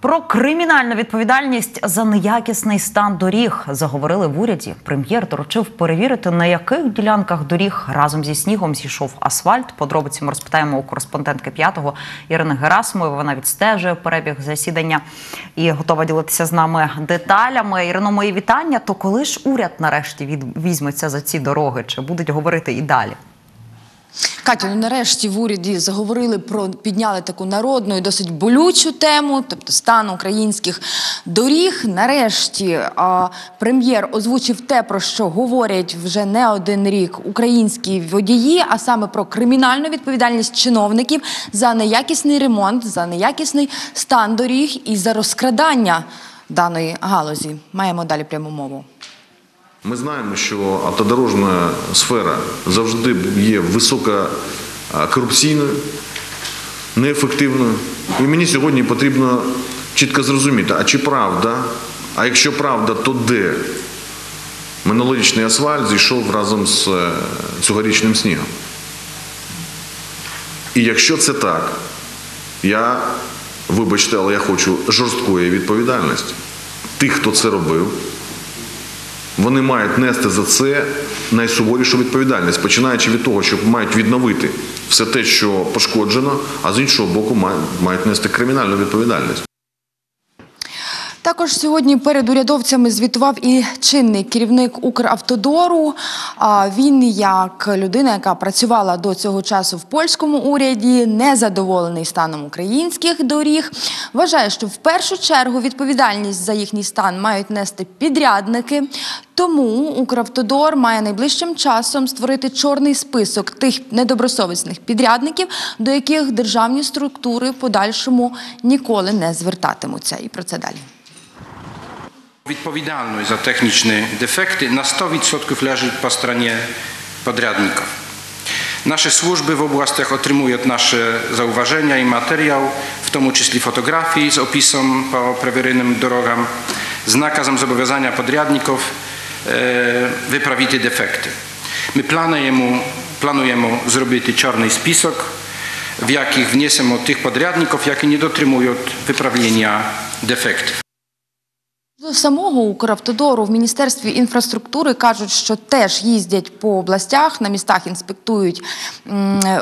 Про кримінальну відповідальність за неякісний стан доріг заговорили в уряді. Прем'єр доручив перевірити, на яких ділянках доріг разом зі снігом зійшов асфальт. Подробиці ми розпитаємо у кореспондентки п'ятого Ірини Герасимової. Вона відстежує перебіг засідання і готова ділитися з нами деталями. Ірино, мої вітання. То коли ж уряд нарешті візьметься за ці дороги? Чи будуть говорити і далі? Катю, ну нарешті в уряді заговорили про підняли таку народну і досить болючу тему, тобто стан українських доріг. Нарешті а, прем'єр озвучив те, про що говорять вже не один рік українські водії, а саме про кримінальну відповідальність чиновників за неякісний ремонт, за неякісний стан доріг і за розкрадання даної галузі. Маємо далі пряму мову. Ми знаємо, що автодорожна сфера завжди є високо а, корупційною, неефективною. І мені сьогодні потрібно чітко зрозуміти, а чи правда, а якщо правда, то де минулорічний асфальт зійшов разом з е, цьогорічним снігом. І якщо це так, я, вибачте, але я хочу жорсткої відповідальності. Тих, хто це робив, вони мають нести за це найсуворішу відповідальність, починаючи від того, що мають відновити все те, що пошкоджено, а з іншого боку, мають- нести кримінальну відповідальність. Також сьогодні перед урядовцями звітував і чинний керівник Укравтодору. Він, як людина, яка працювала до цього часу в польському уряді, незадоволений станом українських доріг. Вважає, що в першу чергу відповідальність за їхній стан мають нести підрядники. Тому Укравтодор має найближчим часом створити чорний список тих недобросовісних підрядників, до яких державні структури подальшому ніколи не звертатимуться. І про це далі. Відповідальність за технічні дефекти на 100% leży po stronie podrядników. Nasze służby w oblastach otrzymują nasze zauważenia i materiał, w tym числі fotografii z opisem po preweryjnym drogam, z nakazem zobowiązania podrядników e, wyprawić defekty. My planujemy, planujemy zrobić czarny spisok, w jakich wniesiemy tych podrядników, jakie nie dotrzymują wyprawienia defektów. До самого Укравтодору в Міністерстві інфраструктури кажуть, що теж їздять по областях, на містах інспектують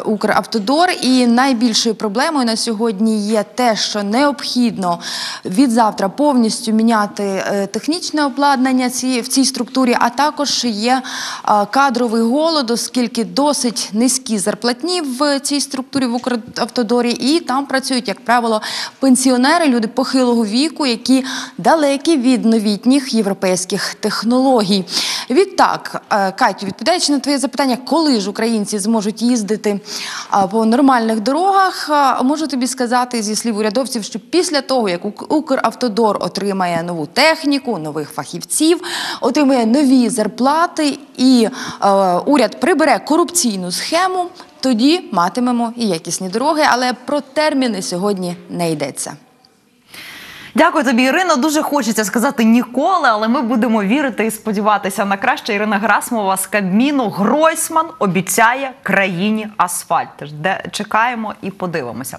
Укравтодор. І найбільшою проблемою на сьогодні є те, що необхідно від завтра повністю міняти е, технічне обладнання в цій структурі, а також є е, кадровий голод, оскільки досить низькі зарплатні в цій структурі в Укравтодорі, і там працюють, як правило, пенсіонери, люди похилого віку, які далекі від новітніх європейських технологій. Відтак, е, Катю, відповідаючи на твоє запитання, коли ж українці зможуть їздити по нормальних дорогах, можу тобі сказати зі слів урядовців, що після того, як Ук- Укравтодор отримає нову техніку, нових фахівців, отримає нові зарплати і е, уряд прибере корупційну схему, тоді матимемо і якісні дороги, але про терміни сьогодні не йдеться. Дякую тобі, Ірино. Дуже хочеться сказати ніколи, але ми будемо вірити і сподіватися на краще. Ірина Грасмова з Кабміну Гройсман обіцяє країні асфальт. Де чекаємо і подивимося.